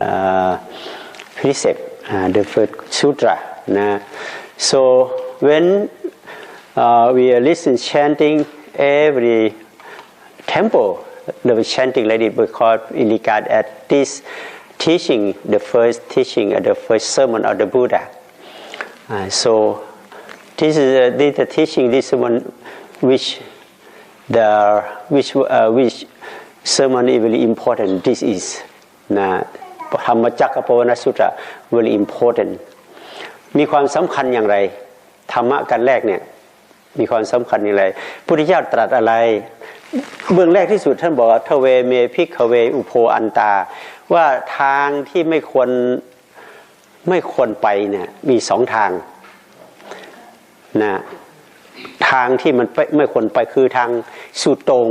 uh, precept, uh, the first sutra. Nah. So when uh, we are listen chanting every temple, the chanting like it because in regard at this teaching, the first teaching, uh, the first sermon of the Buddha. Uh, so this is uh, this the teaching, this one which the which uh, which sermon is very important. This is นะธรรมจักรปวนสุตระ very important มีความสำคัญอย่างไรธรรมะกันแรกเนี่ยมีความสำคัญอย่างไรพุทธเจ้าตรัสอะไร เบื้องแรกที่สุดท่านบอกว่าทเวเมพิกเวอุโพอันตา ว่าทางที่ไม่ควรไม่ควรไปเนี่ยมีสองทาง นะทางที่มันไม่ควรไปคือทางสุดตรง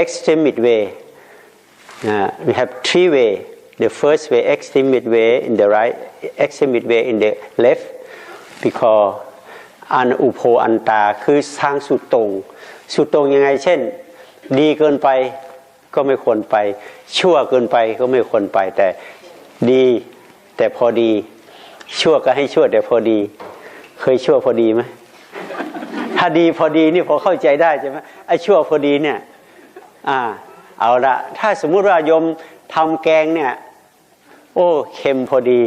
extremist way uh, we have three way the first way extremist way in the right extremist way in the left because อันอุโพอันตาคือทางสุดตรง สุดตรงยังไง เช่น ดีเกินไปก็ไม่ควรไป ชั่วเกินไปก็ไม่ควรไปแต่ดีแต่พอดี ชั่วก็ให้ชั่วแต่พอดี เคยชั่วพอดีไหมถ้าดีพอดีนี่พอเข้าใจได้ใช่ไหมไอ้ชั่วพอดีเนี่ยอ่าเอาละถ้าสมมุติว่าโยมทำแกงเนี่ย โอ้เค็มพอดี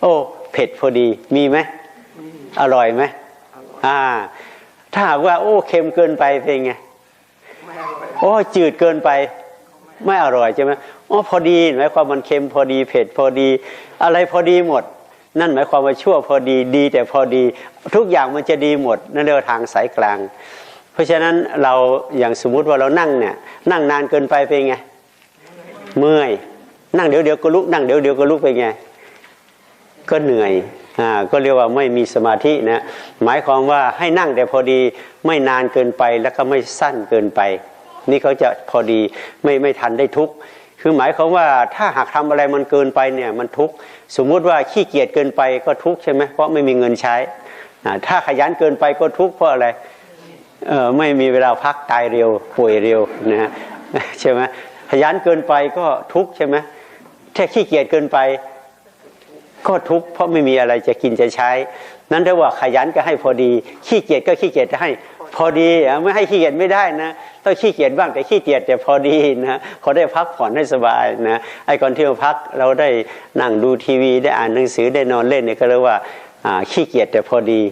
โอ้เผ็ดพอดีมีไหมอร่อยไหมอ่า ถ้าหากว่า โอ้เค็มเกินไปเป็นไงโอ้จืดเกินไป ไม่อร่อยใช่ไหมอ๋อพอดีหมายความมันเค็มพอดีเผ็ดพอดี อะไรพอดีหมด นั่นหมายความว่าชั่วพอดีดี แต่พอดีทุกอย่างมันจะดีหมดนั่นเรียกว่าทางสายกลาง เพราะฉะนั้นเราอย่างสมมุติว่าเรานั่งเนี่ยนั่งนานเกินไปเป็นไงเมื่อยนั่งเดี๋ยวเดี๋ยวก็ลุกนั่งเดี๋ยวเดี๋ยวก็ลุกไปไงก็เหนื่อยอ่าก็เรียกว่าไม่มีสมาธินะหมายความว่าให้นั่งแต่พอดีไม่นานเกินไปแล้วก็ไม่สั้นเกินไป นี่เขาจะพอดีไม่ไม่ทันได้ทุกข์ คือหมายความว่าถ้าหากทำอะไรมันเกินไปเนี่ยมันทุกข์สมมุติว่าขี้เกียจเกินไปก็ทุกข์ใช่ไหมเพราะไม่มีเงินใช้ ถ้าขยันเกินไปก็ทุกข์เพราะอะไรเออไม่มีเวลาพักตายเร็วป่วยเร็วนะฮะใช่ไหมขยันเกินไปก็ทุกข์ใช่ไหมถ้าขี้เกียจเกินไปก็ทุกข์เพราะไม่มีอะไรจะกินจะใช้ นั้นถ้าว่าขยันก็ให้พอดี ขี้เกียจก็ขี้เกียจให้ พอดีไม่ให้ขี้เกียจไม่ได้นะ ต้องขี้เกียจบ้างแต่ขี้เกียจแต่พอดีนะเขาได้พักผ่อนให้สบายนะไอ้ก่อนที่เราพักเราได้นั่งดูทีวีได้อ่านหนังสือได้นอนเล่นเนี่ยก็เรียกว่าขี้เกียจแต่พอดี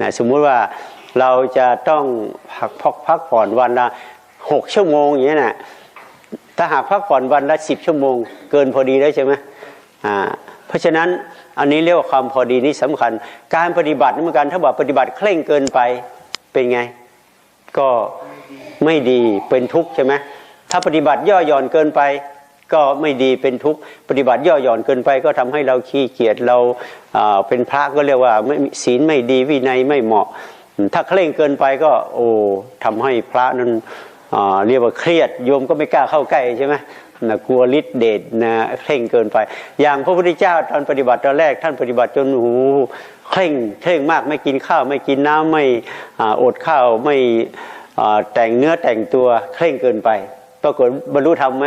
นะสมมุติว่าเราจะต้องพักพักพักผ่อนวันละหกชั่วโมงอย่างนี้นะถ้าหากพักผ่อนวันละสิบชั่วโมง เกินพอดีแล้วใช่ไหมอ่าเพราะฉะนั้นอันนี้เรียกว่าความพอดีนี่สำคัญ การปฏิบัติเหมือนกันถ้าบอกปฏิบัติเคร่งเกินไปเป็นไง ก็ ไม่ดีเป็นทุกข์ใช่ไหมถ้าปฏิบัติย่อหย่อนเกินไป ก็ไม่ดีเป็นทุกข์ปฏิบัติย่อหย่อนเกินไป ก็ทำให้เราขี้เกียจเราเป็นพระก็เรียกว่าไม่ศีลไม่ดีวินัยไม่เหมาะ ถ้าเคร่งเกินไปก็โอ้ทำให้พระนั้นเรียกว่าเครียดโยมก็ไม่กล้าเข้าใกล้ใช่ไหมนะกลัวฤทธิ์เดชนะเคร่งเกินไป อย่างพระพุทธเจ้าตอนปฏิบัติตอนแรก ท่านปฏิบัติจนหูเคร่งเคร่งมากไม่กินข้าวไม่กินน้ำไม่อดข้าวไม่ แต่งเนื้อแต่งตัวเคร่งเกินไป ปรากฏบรรลุธรรมไหม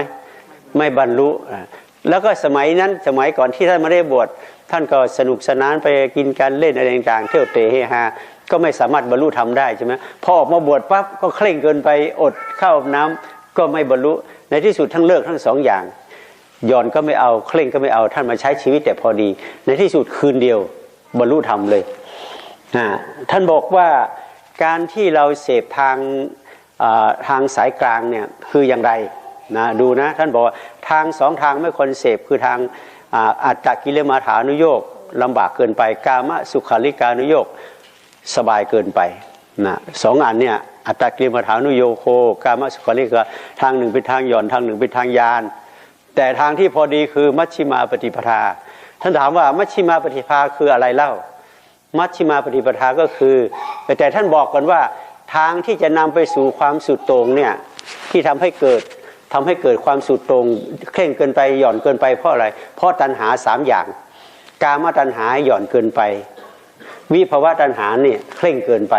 ไม่บรรลุแล้วก็สมัยนั้นสมัยก่อนที่ท่านไม่ได้บวชท่านก็สนุกสนานไปกินการเล่นอะไรต่างๆเที่ยวเตะเฮฮาก็ไม่สามารถบรรลุธรรมได้ใช่ไหมพอออกมาบวชปั๊บก็เคร่งเกินไปอดข้าวน้ำก็ไม่บรรลุในที่สุดทั้งเลิกทั้งสองอย่างย่อนก็ไม่เอาเคร่งก็ไม่เอาท่านมาใช้ชีวิตแต่พอดี ในที่สุดคืนเดียวบรรลุธรรมเลยท่านบอกว่า การที่เราเสพทางทางสายกลางเนี่ยคืออย่างไรนะดูนะท่านบอกว่าทางสองทางไม่ควรเสพคือทางอัตตกิเลมาฐานุโยกลำบากเกินไป กามสุขาริการุโยกสบายเกินไปนะสองอันเนี่ยอัตตกิเลมาฐานุโยโคกามสุขาริกาทางหนึ่งเป็นทางหย่อนทางหนึ่งเป็นทางยาน แต่ทางที่พอดีคือมัชชิมาปฏิปทา ท่านถามว่ามัชชิมาปฏิปทาคืออะไรเล่า มัชชิมาปฏิปทาก็คือ แต่ท่านบอกกันว่าทางที่จะนำไปสู่ความสุดโต่งเนี่ยที่ทำให้เกิดทำให้เกิดความสุดโต่งเคร่งเกินไปหย่อนเกินไปเพราะอะไร เพราะตัณหาสามอย่าง กามตัณหาหย่อนเกินไป วิภาวะตัณหาเนี่ยเคร่งเกินไป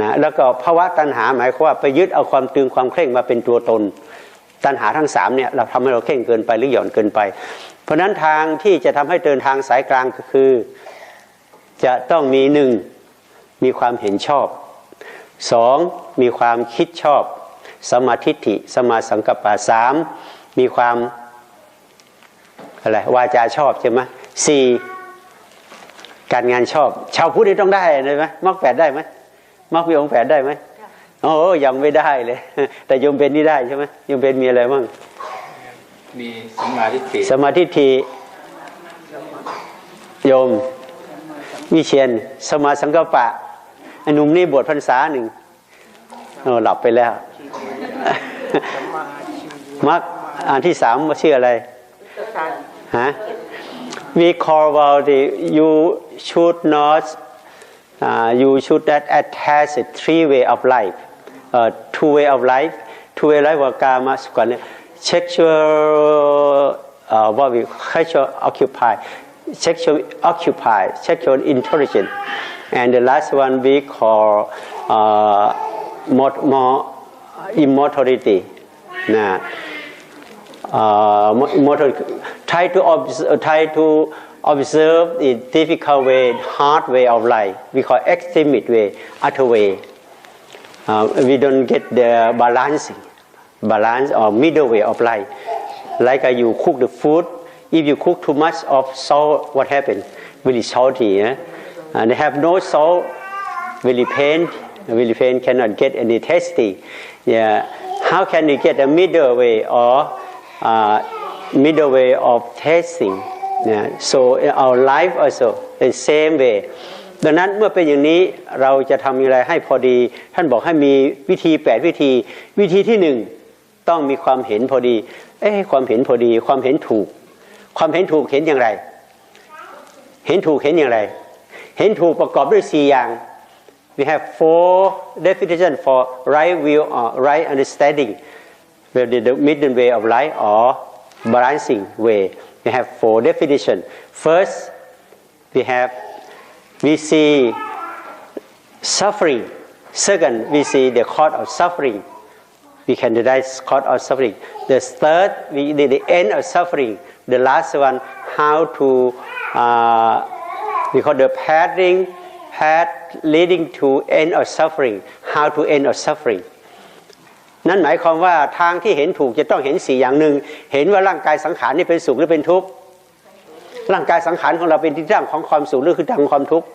นะแล้วก็ภาวะตัณหาหมายความว่าไปยึดเอาความตึงความเคร่งมาเป็นตัวตน ตัณหาทั้งสามเนี่ยเราทำให้เราเคร่งเกินไปหรือหย่อนเกินไป เพราะฉะนั้นทางที่จะทำให้เดินทางสายกลางก็คือ จะต้องมีหนึ่งมีความเห็นชอบสองมีความคิดชอบ สมาธิฐิสมาสังกัปปะสามมีความอะไรวาจาชอบใช่ไหมสี่การงานชอบ ชาวพุทธนี่ต้องได้เลยไหมมรรคแปดได้ไหมมรรคมีองค์แปดได้ไหมโอ้ยังไม่ได้เลย แต่โยมเป็นนี่ได้ใช่ไหมโยมเป็นมีอะไรบ้างมีสัมมาทิฏฐิสมาธิทีโยม วิเชียนสมาสังกปะไอ้หนุ่มนี่บวชพรรษาหนึ่งหลับไปแล้วมักอันที่สามชื่ออะไรฮะ we call about the you should not uh, you should not attach a three way of life uh, two way of life two way life ว่ากามาสุกันเนี่ย sexual uh, what we sexual occupy sexual occupy sexual intelligence and the last one we call uh, more, more immortality นะ uh, try to observe, try to observe the difficult way, hard way of life. We call extremate way, utter way. Uh, we don't get the balancing, balance or middle way of life. Like uh, you cook the food, if you cook too much of salt, what happens? Very salty. Eh? And they have no salt, very pain, very pain cannot get any tasty. Yeah. How can you get a middle way or uh, middle way of tasting? Yeah. So in our life also the same way. ดังนั้นเมื่อเป็นอย่างนี้เราจะทำอย่างไรให้พอดี ท่านบอกให้มีวิธี8วิธี วิธีที่หนึ่งต้องมีความเห็นพอดี เอ๊ะความเห็นพอดี ความเห็นถูก ความเห็นถูกเห็นอย่างไร เห็นถูกเห็นอย่างไร เห็นถูกประกอบด้วยสี่อย่าง we have four definition for right view or right understanding whether the middle way of life or balancing way we have four definition first we have we see suffering second we see the cause of suffering we can realize cause of suffering the third we the, the end of suffering The last one how to uh, we call the pathing path leading to end of suffering how to end of suffering นั่นหมายความว่าทางที่เห็นถูกจะต้องเห็นสี่อย่างหนึ่งเห็นว่าร่างกายสังขารนี่เป็นสุขหรือเป็นทุกข์ร่างกายสังขารของเราเป็นที่ตั้งของความสุขหรือคือตั้งของความทุกข์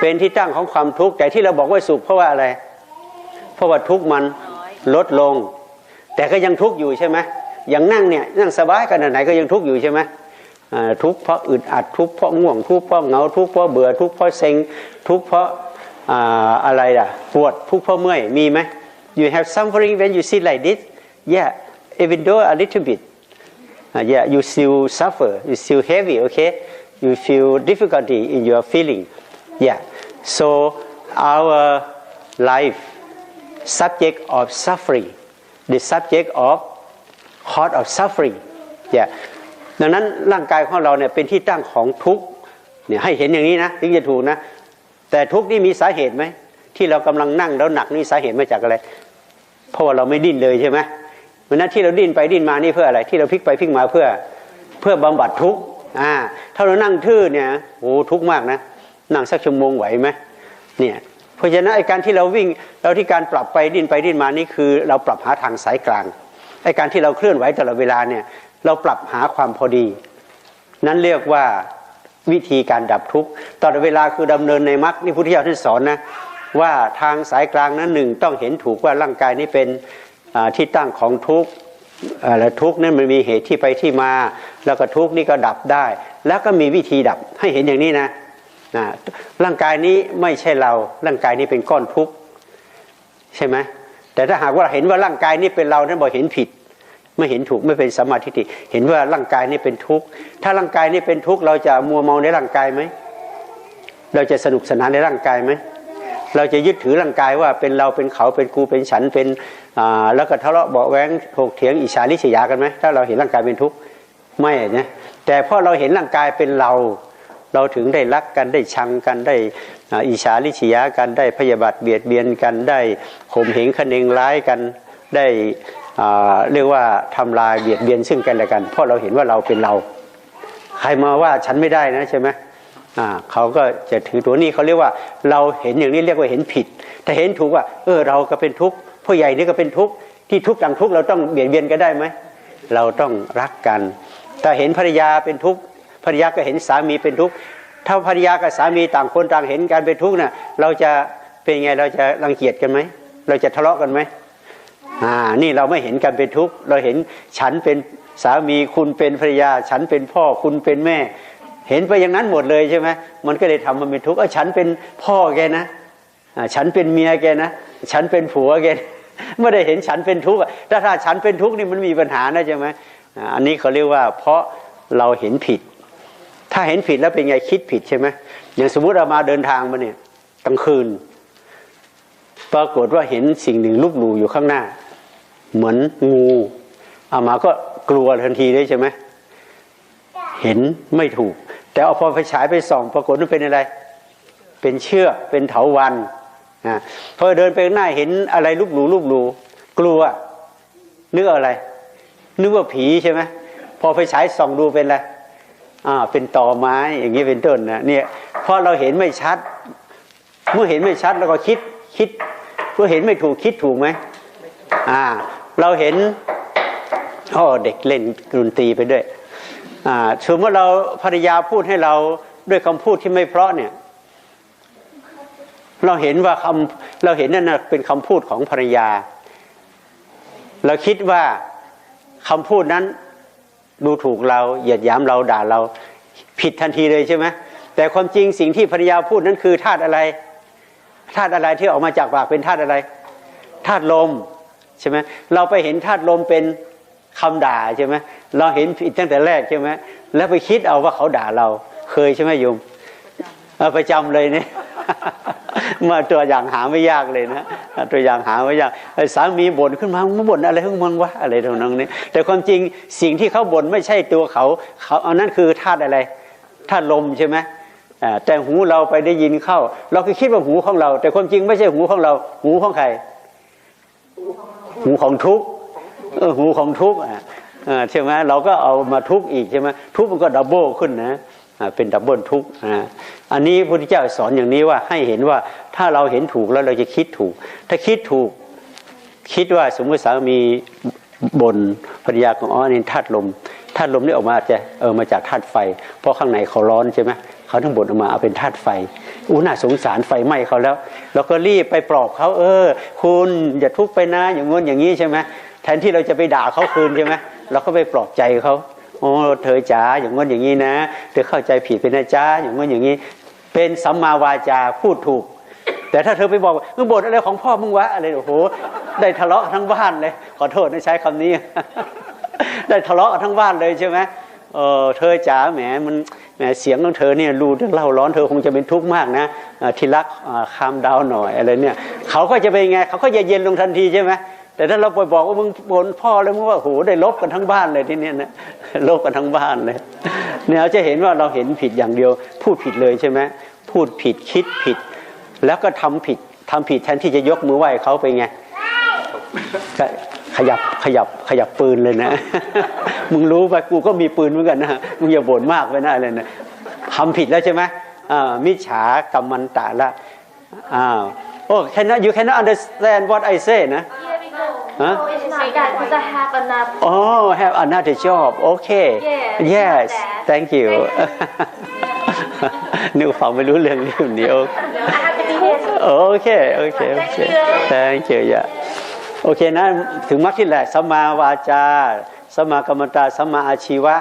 เป็นที่ตั้งของความทุกข์แต่ที่เราบอกว่าสุขเพราะว่าอะไร เพราะว่าทุกข์มันลดลง แต่ก็ยังทุกข์อยู่ใช่ไหม อย่างนั่งเนี่ยนั่งสบายขนาดไหนก็ยังทุกข์อยู่ใช่ไหมทุกข์เพราะอึดอัดทุกข์เพราะง่วงทุกข์เพราะเหงาทุกข์เพราะเบื่อทุกข์เพราะเซ็งทุกข์เพราะอ่าอะไรล่ะปวดทุกข์เพราะเมื่อยมีไหม you have suffering when you sit like this yeah even though a little bit uh, yeah you still suffer you still heavy okay you feel difficulty in your feeling yeah so our life subject of suffering the subject of cause of suffering yeah ดังนั้นร่างกายของเราเนี่ยเป็นที่ตั้งของทุกข์เนี่ยให้เห็นอย่างนี้นะถึงจะถูกนะ แต่ทุกข์นี่มีสาเหตุไหมที่เรากำลังนั่งแล้วหนักนี่สาเหตุมาจากอะไร เพราะว่าเราไม่ดิ้นเลยใช่ไหมวันนั้นที่เราดิ้นไปดิ้นมานี่เพื่ออะไร ที่เราพลิกไปพลิกมาเพื่อเพื่อบำบัดทุกข์อ่าถ้าเรานั่งทื่อเนี่ยโอ้ทุกข์มากนะนั่งสักชั่วโมงไหวไหมเนี่ยเพราะฉะนั้นไอการที่เราวิ่งเราที่การปรับไปดิ้นไปดิ้นมานี่คือ เราปรับหาทางสายกลาง ไอการที่เราเคลื่อนไหวตลอดเวลาเนี่ยเราปรับหาความพอดี นั้นเรียกว่าวิธีการดับทุกข์ตลอดเวลาคือดำเนินในมรรคนี่พุทธเจ้าท่านสอนนะว่าทางสายกลางนั้นหนึ่งต้องเห็นถูกว่าร่างกายนี้เป็นที่ตั้งของทุกข์และทุกข์นั้นมันมีเหตุที่ไปที่มา แล้วก็ทุกข์นี่ก็ดับได้ แล้วก็มีวิธีดับให้เห็นอย่างนี้นะนะร่างกายนี้ไม่ใช่เราร่างกายนี้เป็นก้อนทุกข์ใช่ไหม แต่ถ้าหากว่าเห็นว่าร่างกายนี้เป็นเรานั้นบอกเห็นผิด ไม่เห็นถูกไม่เป็นสมาธิฏฐิเห็นว่าร่างกายนี้เป็นทุกข์ถ้าร่างกายนี้เป็นทุกข์เราจะมัวเมาในร่างกายไหมเราจะสนุกสนานในร่างกายไหมเราจะยึดถือร่างกายว่าเป็นเราเป็นเขาเป็นกูเป็นฉันเป็นอ่าแล้วก็ทะเลาะเบาะแว้งถกเถียงอิจฉาริษยากันไหมถ้าเราเห็นร่างกายเป็นทุกข์ไม่นะแต่พราะเราเห็นร่างกายเป็นเรา เราถึงได้รักกันได้ชังกันได้ อิจฉาริษยากันได้พยาบาทเบียดเบียนกันได้ข่มเหงคเนงร้ายกันได้เรียกว่าทำลายเบียดเบียนซึ่งกันและกัน เพราะเราเห็นว่าเราเป็นเรา ใครมาว่าฉันไม่ได้นะใช่ไหมเขาก็จะถือตัวนี้เขาเรียกว่าเราเห็นอย่างนี้เรียกว่าเห็นผิด แต่เห็นถูกว่า เออเราก็เป็นทุกข์ผู้ใหญ่นี่ก็เป็นทุกข์ที่ทุกข์ต่างทุกข์เราต้องเบียดเบียนกันได้ไหมเราต้องรักกันถ้าเห็นภรรยาเป็นทุกข์ภรรยาก็เห็นสามีเป็นทุกข์ ถ้าภรรยากับสามีต่างคนต่างเห็นการเป็นทุกข์น่ะเราจะเป็นไงเราจะรังเกียจกันไหมเราจะทะเลาะกันไหมอ่านี่เราไม่เห็นกันเป็นทุกข์เราเห็นฉันเป็นสามีคุณเป็นภรรยา ฉันเป็นพ่อคุณเป็นแม่ เห็นไปอย่างนั้นหมดเลยใช่ไหมมันก็เลยทำมันเป็นทุกข์เออฉันเป็นพ่อแกนะอ่าฉันเป็นเมียแกนะฉันเป็นผัวแกไม่ได้เห็นฉันเป็นทุกข์ถ้าถ้าฉันเป็นทุกข์นี่มันมีปัญหานะใช่ไหมอ่าอันนี้เขาเรียกว่าเพราะเราเห็นผิด ถ้าเห็นผิดแล้วเป็นไงคิดผิดใช่ไหมอย่างสมมุติเรามาเดินทางมาเนี่ยกลางคืน ปรากฏว่าเห็นสิ่งหนึ่งลุกหลูอยู่ข้างหน้า เหมือนงูเอามาก็กลัวทันทีเลยใช่ไหมเห็นไม่ถูก แต่เอาพอไฟฉายไปส่อง ปรากฏว่าเป็นอะไร เป็นเชือกเป็นเถาวันอ่าพอเดินไปข้างหน้าเห็นอะไรลุกหลูลุกหลูกลัวนึกอะไร นึกว่าผีใช่ไหมพอไฟฉายส่องดูเป็นอะไร อ่าเป็นตอไม้อย่างนี้เป็นต้นนะเนี่ยเพราะเราเห็นไม่ชัด เมื่อเห็นไม่ชัดเราก็คิดคิดเมื่อเห็นไม่ถูกคิดถูกไหมอ่า เราเห็นอ๋อเด็กเล่นดนตรีไปด้วยอ่าสมมติเราภรรยาพูดให้เราด้วยคำพูดที่ไม่เพราะเนี่ย เราเห็นว่าคำเราเห็นนั่นนะเป็นคำพูดของภรรยา เราคิดว่าคำพูดนั้น ดูถูกเราเหยียดหยามเราด่าเราผิดทันทีเลยใช่ไหมแต่ความจริงสิ่งที่ภรรยาพูดนั้นคือธาตุอะไรธาตุอะไรที่ออกมาจากปากเป็นธาตุอะไรธาตุลมใช่ไหมเราไปเห็นธาตุลมเป็นคำด่าใช่ไหมเราเห็นผิดตั้งแต่แรกใช่ไหมแล้วไปคิดเอาว่าเขาด่าเราเคยใช่ไหมโยมเอาไปจำเลยเนี่ย มาตัวอย่างหาไม่ยากเลยนะตัวอย่างหาไม่ยากไอ้สามีบ่นขึ้นมามึงบ่นอะไรของมึงวะอะไรตรงนั้นนี้แต่ความจริงสิ่งที่เขาบ่นไม่ใช่ตัวเขาเขาอันนั้นคือธาตุอะไรธาตุลมใช่ไหมแต่หูเราไปได้ยินเข้า เราก็คิดว่าหูของเรา แต่ความจริงไม่ใช่หูของเรา หูของใคร หูของทุกหูของทุกอะอ่าใช่ไหมเราก็เอามาทุกอีกใช่ไหมทุกมันก็ดับเบิลขึ้นนะ เป็นดับเบิลทุกข์อ่าอันนี้พระพุทธเจ้าสอนอย่างนี้ว่าให้เห็นว่าถ้าเราเห็นถูกแล้วเราจะคิดถูก ถ้าคิดถูกคิดว่าสมมติสามีบนภรรยาของอ๋อนี่ธาตุลมธาตุลมนี่ออกมาจะเออมาจากธาตุไฟ เพราะข้างในเขาร้อนใช่ไหมเขาทั้งบดออกมาเอาเป็นธาตุไฟอู้น่าสงสารไฟไหม้เขาแล้ว เราก็รีบไปปลอบเขาเออ คุณอย่าทุกข์ไปนะอย่างงู้นอย่างนี้ใช่ไหมแทนที่เราจะไปด่าเขาคืนใช่ไหมเราก็ไปปลอบใจเขา โอ้เธอจ๋าอย่างงู้นอย่างนี้นะ เธอเข้าใจผิดไปนะจ้าอย่างงู้นอย่างนี้ เป็นสัมมาวาจาพูดถูก แต่ถ้าเธอไปบอกมึงบ่นอะไรของพ่อมึงวะอะไรโอ้โหได้ทะเลาะกันทั้งบ้านเลย ขอโทษนะใช้คำนี้ ได้ทะเลาะกันทั้งบ้านเลยใช่ไหมเออเธอจ๋าแหมมันแหมเสียงของเธอเนี่ยรูเรื่องเล่าร้อนเธอคงจะเป็นทุกข์มากนะทีรักคามดาวหน่อยอะไรเนี่ยเขาก็จะเป็นไงเขาก็จะเย็นลงทันทีใช่ไหม แต่ถ้าเราไปบอกว่ามึงบ่นพ่อแล้วมึงว่าโอ้โหได้ลบกันทั้งบ้านเลยที่เนี้ยนะลบกันทั้งบ้านเลยเนี่ยจะเห็นว่าเราเห็นผิดอย่างเดียว พูดผิดเลยใช่ไหมพูดผิดคิดผิด แล้วก็ทำผิดทำผิดแทนที่จะยกมือไหว้เขาไปไงขยับขยับขยับปืนเลยนะ มึงรู้ไปกูก็มีปืนเหมือนกันนะมึงอย่าบ่นมากไปนะอะไรนะทำผิดแล้วใช่ไหมอ่ามิจฉากรรมันตะละอ้าวโอ้ cannot you cannot understand what I say นะ Huh? No, it's not that because I have enough. Oh have another job okay Yes, yes not that. thank you นึกว่าฟังไม่รู้เรื่องนี้คนเดียว No, I have to be here. โอเคโอเคโอเค thank you อย่าโอเคนะถึงมรรคที่แหละสัมมาวาจาสัมมากรรมตาสัมมาอาชีวะ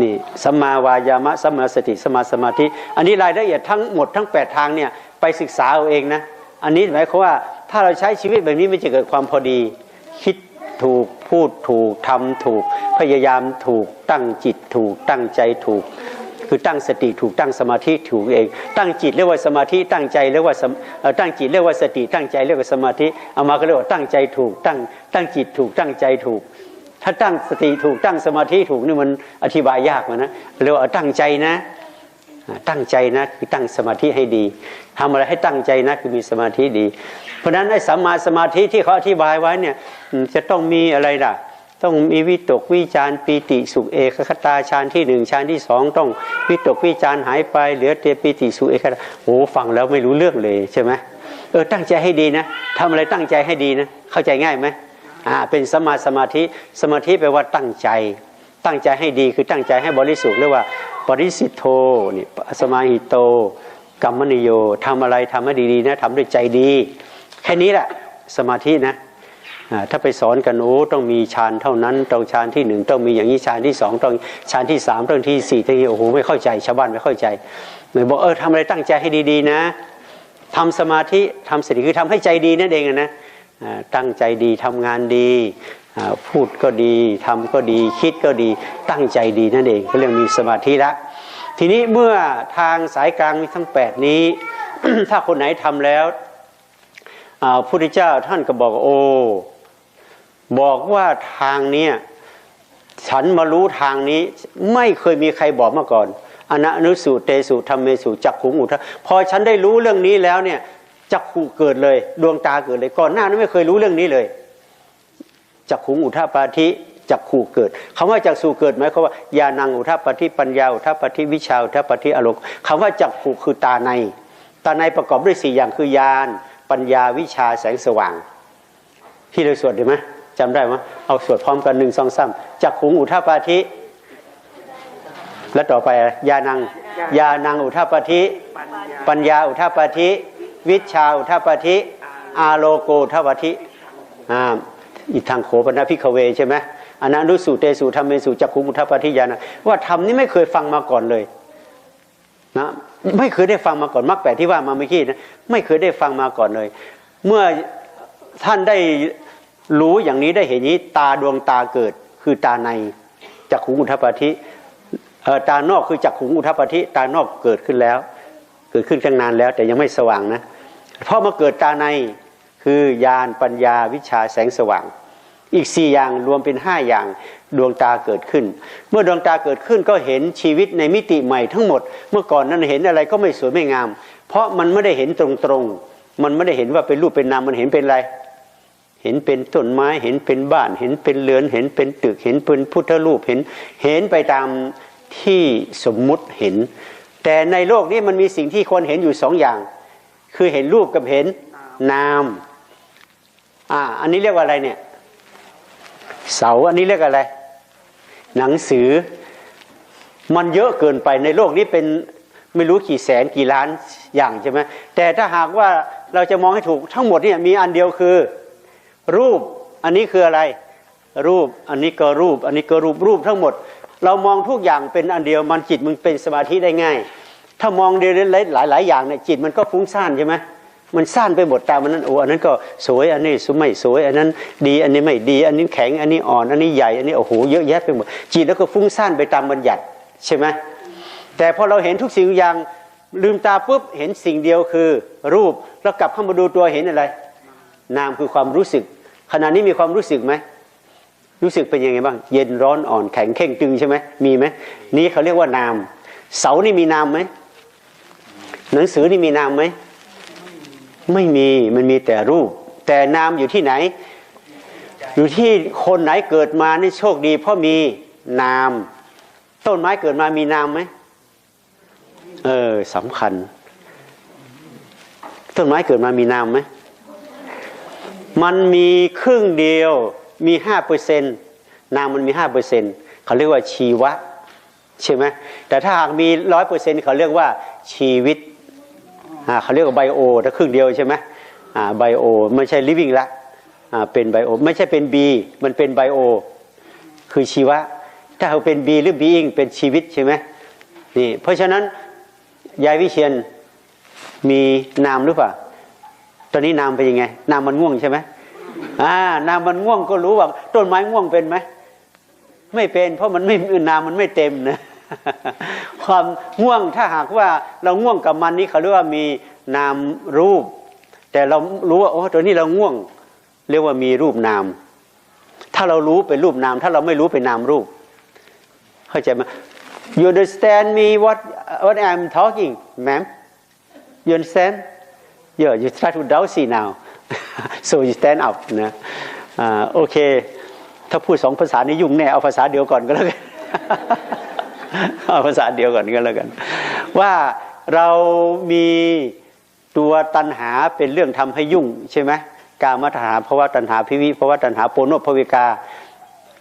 นี่สัมมาวายามะสัมมาสติสัมมาสมาธิ อันนี้รายละเอียดทั้งหมดทั้ง 8 ทางเนี่ยไปศึกษาเอาเองนะ อันนี้หมายความว่าถ้าเราใช้ชีวิตแบบนี้มันจะเกิดความพอดี คิดถูกพูดถูกทำถูก พยายามถูกตั้งจิตถูกตั้งใจถูก คือตั้งสติถูกตั้งสมาธิถูกเอง ตั้งจิตเรียกว่าสมาธิตั้งใจเรียกว่าตั้งจิตเรียกว่าสติตั้งใจเรียกว่าสมาธิเอามาก็เรียกว่าตั้งใจถูกตั้งตั้งจิตถูกตั้งใจถูก ถ้าตั้งสติถูกตั้งสมาธิถูกนี่มันอธิบายยากมันนะเรียกว่าตั้งใจนะ ตั้งใจนะคือตั้งสมาธิให้ดีทำอะไรให้ตั้งใจนะคือมีสมาธิดี เพราะฉะนั้นไอ้สัมมาสมาธิที่เขาอธิบายไว้เนี่ยจะต้องมีอะไรล่ะ ต้องมีวิตกวิจารปีติสุเอกคตาฌานที่หนึ่งฌานที่สองต้องวิตกวิจารหายไปเหลือแต่ปีติสุเอกคตาโอ้ฟังแล้วไม่รู้เรื่องเลยใช่ไหมเออตั้งใจให้ดีนะทำอะไรตั้งใจให้ดีนะเข้าใจง่ายไหมอ่าเป็นสมาสมาธิสมาธิแปลว่าตั้งใจ ตั้งใจให้ดีคือตั้งใจให้บริสุทธิ์เรียกว่า ปริสิทโธนี่สมาหิโตกัมมนิโยทำอะไรทำให้ดีๆนะทำด้วยใจดี แค่นี้แหละสมาธินะถ้าไปสอนกันโอ้ต้องมีฌานเท่านั้นต้องฌานที่หนึ่งต้องมีอย่างนี้ฌานที่สองต้องฌานที่สามต้องที่สี่ที่โอ้โหไม่เข้าใจชาวบ้านไม่เข้าใจเลยบอกเออทำอะไรตั้งใจให้ดีๆนะทำสมาธิทำสติคือทำให้ใจดีนั่นเองนะตั้งใจดีทำงานดี พูดก็ดีทำก็ดีคิดก็ดีตั้งใจดีนั่นเองก็เรียกมีสมาธิละทีนี้เมื่อทางสายกลางมีทั้งแปดนี้ ถ้าคนไหนทำแล้วพระพุทธเจ้าท่านก็บอกโอ้บอกว่าทางเนี้ยฉันมารู้ทางนี้ไม่เคยมีใครบอกมาก่อนอนะนุสูเตสุธรรมเมสุจักขุงอุทะพอฉันได้รู้เรื่องนี้แล้วเนี่ยจักขุเกิดเลย ดวงตาเกิดเลย ก่อนหน้านั้นไม่เคยรู้เรื่องนี้เลย จักขุงอุทาปาธิจักขู่เกิดคำว่าจักสู่เกิดหมายความว่ายานังอุทาปาธิปัญญาอุทาปาธิวิชาอุทาปาธิอารมณ์คำว่าจักขู่คือตาใน ตาในประกอบด้วยสี่อย่างคือญาณปัญญาวิชาแสงสว่าง ที่เราสวดดีไหมจำได้ไหมเอาสวดพร้อมกันหนึ่งสองสามจักขุงอุทาปาธิแล้วต่อไปอะไรยานังยานังอุทาปาธิปัญญาอุทาปาธิวิชาอุทาปาธิอาโลโกอุทาปาธิอ่า อีกทางโขปนะพิกเวใช่ไหมอนันตุสูเตสูธรรมเมสูจักขุงอุทาปาธิยานะว่าธรรมนี้ไม่เคยฟังมาก่อนเลยนะไม่เคยได้ฟังมาก่อนมรรคแปดที่ว่ามาเมื่อกี้นะไม่เคยได้ฟังมาก่อนเลย เมื่อท่านได้รู้อย่างนี้ได้เห็นนี้ ตาดวงตาเกิด คือตาในจักขุงอุทปาธิตานอกคือจักขุงอุทปาธิตานอกเกิดขึ้นแล้ว เกิดขึ้นตั้งนานแล้ว แต่ยังไม่สว่างนะพราะมาเกิดตาใน คือญาณปัญญาวิชาแสงสว่าง อีกสี่อย่างรวมเป็นห้าอย่างดวงตาเกิดขึ้น เมื่อดวงตาเกิดขึ้นก็เห็นชีวิตในมิติใหม่ทั้งหมด เมื่อก่อนนั้นเห็นอะไรก็ไม่สวยไม่งาม เพราะมันไม่ได้เห็นตรงๆ มันไม่ได้เห็นว่าเป็นรูปเป็นนามมันเห็นเป็นอะไรเห็นเป็นต้นไม้เห็นเป็นบ้าน เห็นเป็นเรือน เห็นเป็นตึกเห็นเป็นพุทธรูปเห็นเห็นไปตามที่สมมุติเห็น แต่ในโลกนี้มันมีสิ่งที่คนเห็นอยู่สองอย่าง คือเห็นรูปกับเห็นนาม อ่า อันนี้เรียกว่าอะไรเนี่ย เสาอันนี้เรียกอะไร หนังสือ มันเยอะเกินไปในโลกนี้เป็นไม่รู้กี่แสนกี่ล้านอย่างใช่ไหมแต่ถ้าหากว่าเราจะมองให้ถูกทั้งหมดเนี่ยมีอันเดียวคือ รูปอันนี้คืออะไร รูปอันนี้ก็รูป อันนี้ก็รูปรูปทั้งหมด เรามองทุกอย่างเป็นอันเดียวมันจิตมันเป็นสมาธิได้ง่าย ถ้ามองเดียวหลายหลายอย่างเนี่ยจิตมันก็ฟุ้งซ่านใช่ไหม มันซ่านไปหมดตามมันนั้นโอ้อันนั้นก็สวยอันนี้สไม่สวย อันนั้น ดีอันนี้ไม่ดีอันนี้แข็งอันนี้อ่อน อันนี้ใหญ่อันนี้โอ้โหเยอะแยะไปหมดจิตแล้วก็ฟุ้งซ่านไปตามบัญญัติใช่ไหมแต่พอเราเห็นทุกสิ่งอย่างลืมตาปุ๊บเห็นสิ่งเดียวคือ รูปแล้วกลับเข้ามาดูตัวเห็นอะไร นามคือความรู้สึก ขณะนี้มีความรู้สึกไหมรู้สึกเป็นยังไงบ้าง เย็นร้อนอ่อนแข็งเข่งตึงใช่ไหมมีไหมนี่เขาเรียกว่านาม เสานี่มีนามไหมหนังสือนี่มีนามไหม ไม่มีมันมีแต่รูป แต่นามอยู่ที่ไหน อยู่ที่คนไหนเกิดมานี่โชคดี เพราะมีนาม ต้นไม้เกิดมามีนามไหมเออสำคัญ ต้นไม้เกิดมามีนามไหมมันมีครึ่งเดียวมีห้าเปอร์เซ็นนามมันมีห้าเปอร์เซ็นเขาเรียกว่าชีวะ ใช่ไหมแต่ถ้าหากมีร้อยเปอร์เซ็นเขาเรียกว่าชีวิต เขาเรียกว่าไบโอถ้าครึ่งเดียวใช่ไหมไบโอไม่ใช่ลิฟวิ่งละเป็นไบโอไม่ใช่เป็นบีมันเป็นไบโอคือชีวะ ถ้าเขาเป็นบีหรือบีอิงเป็นชีวิตใช่ไหมนี่เพราะฉะนั้นยายวิเชียนมีนามหรือเปล่า ตอนนี้นามเป็นยังไง นามมันง่วงใช่ไหมอ่านามมันง่วงก็รู้ว่า ต้นไม้ง่วงเป็นไหมไม่เป็น เพราะมันไม่นามมันไม่เต็มนะ ความง่วงถ้าหากว่าเราง่วงกับมันนี้เขาเรียกว่ามีนามรูป แต่เรารู้ว่าโอ้ตัวนี้เราง่วง เรียกว่ามีรูปนาม ถ้าเรารู้เป็นรูปนาม ถ้าเราไม่รู้เป็นนามรูป เข้าใจไหม you understand me what what I'm talking ma'am you understand yeah you try to drowsy now so you stand up นะอ่าโอเค ถ้าพูดสองภาษานี่ยุ่งแน่เอาภาษาเดียวก่อนก็แล้วกัน เอาภาษาเดียวก่อนก็แล้วกัน ว่าเรามีตัวตัณหาเป็นเรื่องทำให้ยุ่งใช่ไหมกามตัณหาภาวะตัณหาพิวิภาวะตัณหาโปโนภวิกา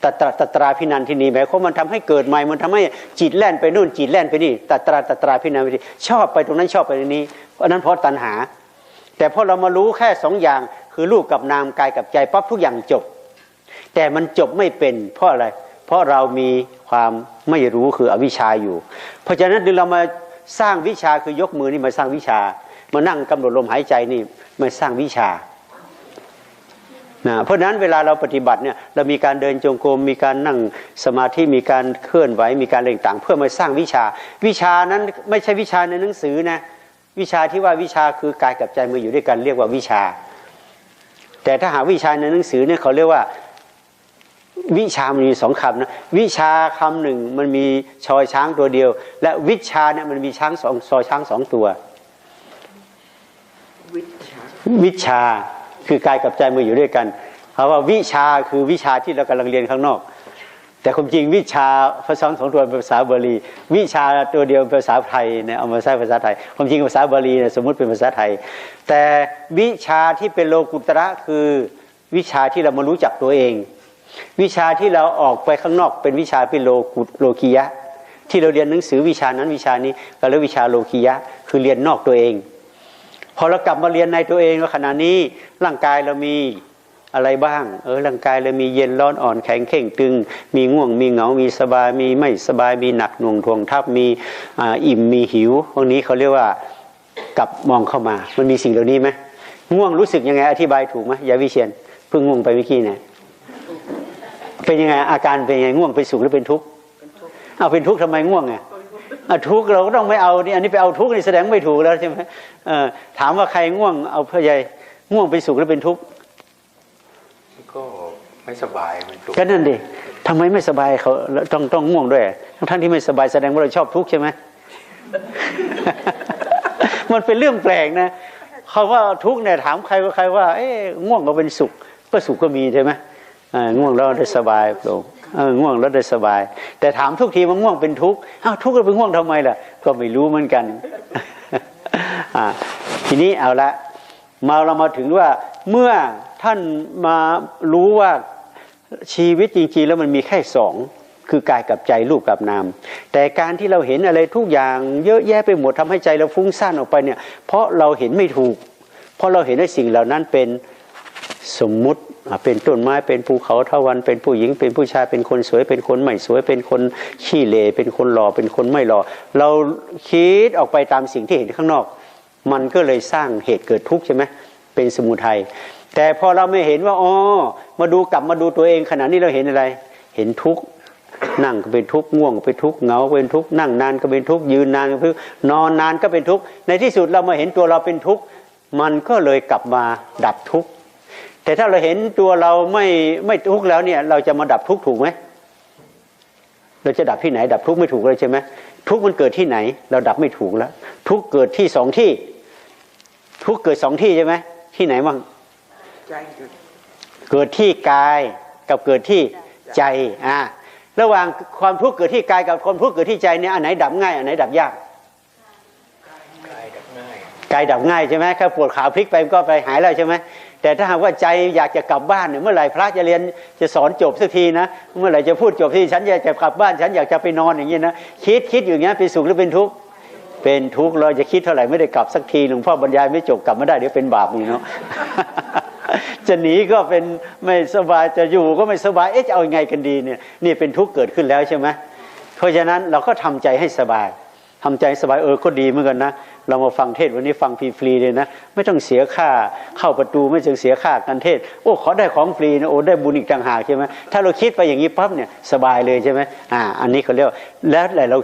ตัตระตัตราพินันทินีหมายความมันทำให้เกิดใหม่มันทำให้จิตแล่นไปนู่นจิตแล่นไปนี่ตัตราตัตราพินันทินีชอบไปตรงนั้นชอบไปตรงนี้อันนั้นเพราะตัณหา แต่พอเรามารู้แค่สองอย่างคือรูปกับนามกายกับใจปั๊บทุกอย่างจบ แต่มันจบไม่เป็นเพราะอะไร เพราะเรามี ความไม่รู้คืออวิชชาอยู่ เพราะฉะนั้นเรามาสร้างวิชาคือยกมือนี่มาสร้างวิชา มานั่งกำหนดลมหายใจนี่มาสร้างวิชานะเพราะฉะนั้นเวลาเราปฏิบัติเนี่ยเรามีการเดินจงกรมมีการนั่งสมาธิมีการเคลื่อนไหวมีการอะไรต่างเพื่อมาสร้างวิชา วิชานั้นไม่ใช่วิชาในหนังสือนะวิชาที่ว่าวิชาคือกายกับใจมาอยู่ด้วยกันเรียกว่าวิชา แต่ถ้าหาวิชาในหนังสือเนี่ยเขาเรียกว่า วิชามันมีสองคำนะวิชาคำหนึ่งมันมีชอยช้างตัวเดียว และวิชาเนี่ยมันมีช้างสองชอยช้างสองตัว วิชาคือกายกับใจมาอยู่ด้วยกันคำว่าวิชาคือวิชาที่เรากำลังเรียนข้างนอก แต่ความจริงวิชาภาษาสองตัวเป็นภาษาบาลี วิชาตัวเดียวเป็นภาษาไทยเนี่ยเอามาใช้ภาษาไทยความจริงภาษาบาลีเนี่ยสมมติเป็นภาษาไทย แต่วิชาที่เป็นโลกุตระคือวิชาที่เรามารู้จักตัวเอง วิชาที่เราออกไปข้างนอกเป็นวิชาเป็นโลกุโลกียะ ที่เราเรียนหนังสือวิชานั้นวิชานี้ก็เรียกวิชาโลกียะ คือเรียนนอกตัวเอง พอเรากลับมาเรียนในตัวเองว่าขณะนี้ร่างกายเรามีอะไรบ้าง เออร่างกายเรามีเย็นร้อนอ่อนแข็งเข่งตึง มีง่วงมีเหงา มีสบาย มีไม่สบาย มีหนักหน่วงทวงทับ มีอ่าอิ่มมีหิว พวกนี้เขาเรียกว่ากลับมองเข้ามา มันมีสิ่งเหล่านี้ไหมง่วงรู้สึกยังไงอธิบายถูกไหมยาวิเชียนเพิ่งง่วงไปเมื่อกี้เนี่ย เป็นยังไงอาการเป็นยังไงง่วงเป็นสุขหรือเป็นทุกข์เอาเป็นทุกข์ทำไมง่วงไงอะทุกข์เราก็ต้องไม่เอานี่อันนี้ไปเอาทุกข์นี่แสดงไม่ถูกแล้วใช่ไหมเออถามว่าใครง่วงเอาเพื่อใหญ่ง่วงเป็นสุขหรือเป็นทุกข์ก็ไม่สบายมันปลุกก็นั่นดิทำไมไม่สบายเขาแล้วต้องต้องง่วงด้วย ทั้งท่านที่ไม่สบายแสดงว่าเราชอบทุกข์ใช่ไหมมันเป็นเรื่องแปลกนะเขาว่าทุกข์เนี่ยถามใครว่าใครว่าเอ๊ะง่วงก็เป็นสุข ก็สุขก็มีใช่ไหมอ่า ง่วงแล้วได้สบายโปร่งง่วงแล้วได้สบาย แต่ถามทุกทีมันง่วงเป็นทุกข์อ้าวทุกข์แล้วเป็นง่วงทำไมล่ะ ก็ไม่รู้เหมือนกันอ่าทีนี้เอาละมาเรามาถึงว่าเมื่อท่านมารู้ว่าชีวิตจริงๆ แล้วมันมีแค่สองคือกายกับใจรูปกับนาม แต่การที่เราเห็นอะไรทุกอย่างเยอะแยะไปหมดทำให้ใจเราฟุ้งซ่านออกไปเนี่ย เพราะเราเห็นไม่ถูก เพราะเราเห็นว่าสิ่งเหล่านั้นเป็น สมมุติเป็นต้นไม้เป็นภูเขาทวันเป็นผู้หญิงเป็นผู้ชายเป็นคนสวยเป็นคนไม่สวยเป็นคนขี้เลเป็นคนหล่อเป็นคนไม่หล่อเราคิดออกไปตามสิ่งที่เห็นข้างนอก มันก็เลยสร้างเหตุเกิดทุกข์ใช่ไหมเป็นสมุทัยแต่พอเราไม่เห็นว่าอ๋อมาดูกลับมาดูตัวเองขณะนี้เราเห็นอะไร เห็นทุกข์นั่งก็เป็นทุกข์ง่วงก็เป็นทุกข์เหงาเป็นทุกข์นั่งนานก็เป็นทุกข์ยืนนานก็เป็นทุกข์นอนนานก็เป็นทุกข์ในที่สุดเรามาเห็นตัวเราเป็นทุกข์มันก็เลยกลับมาดับทุกข์ แต่ถ้าเราเห็นตัวเราไม่ไม่ทุกข์แล้วเนี่ย เราจะมาดับทุกข์ถูกไหมเราจะดับที่ไหน ดับทุกข์ไม่ถูกเลยใช่ไหมทุกข์มันเกิดที่ไหน เราดับไม่ถูกแล้ว ทุกข์เกิดที่สองที่ ทุกข์เกิดสองที่ใช่ไหมที่ไหนบ้างใจเกิดเกิดที่กายกับเกิดที่ใจอ่าระหว่างความทุกข์เกิดที่กายกับความทุกข์เกิดที่ใจเนี่ยอันไหนดับง่ายอันไหนดับยากกายดับง่ายกายดับง่ายใช่ไหมแค่ปวดขาพลิกไปก็ไปหายแล้วใช่ไหม แต่ถ้าหากว่าใจอยากจะกลับบ้านเนี่ยเมื่อไหร่พระจะเรียนจะสอนจบสักทีนะ เมื่อไหร่จะพูดจบที่ฉันอยากจะกลับบ้าน ฉันอยากจะไปนอนอย่างนี้นะคิดคิดอย่างนี้ยเป็นสุขหรือเป็นทุกข์เป็นทุกข์เราจะคิดเท่าไหร่ไม่ได้กลับสักทีหลวงพ่อบรรยายไม่จบกลับไม่ได้เดี๋ยวเป็นบาปนี่เนาะจะหนีก็เป็นไม่สบายจะอยู่ก็ไม่สบายเอ๊ะจะเอายังไงกันดีเนี่ยนี่เป็นทุกข์เกิดขึ้นแล้วใช่ไหมเพราะฉะนั้นเราก็ทำใจให้สบายทำใจสบายเออก็ดีเหมือนกันนะ เรามาฟังเทศวันนี้ฟังฟรีๆเลยนะ ไม่ต้องเสียค่าเข้าประตูไม่ต้องเสียค่าการเทศ โอ้ขอได้ของฟรีนะโอ้ได้บุญอีกต่างหากใช่ไหมถ้าเราคิดไปอย่างนี้ปั๊บเนี่ยสบายเลยใช่ไหมอ่าอันนี้เขาเรียกว่าแล้วแต่เรา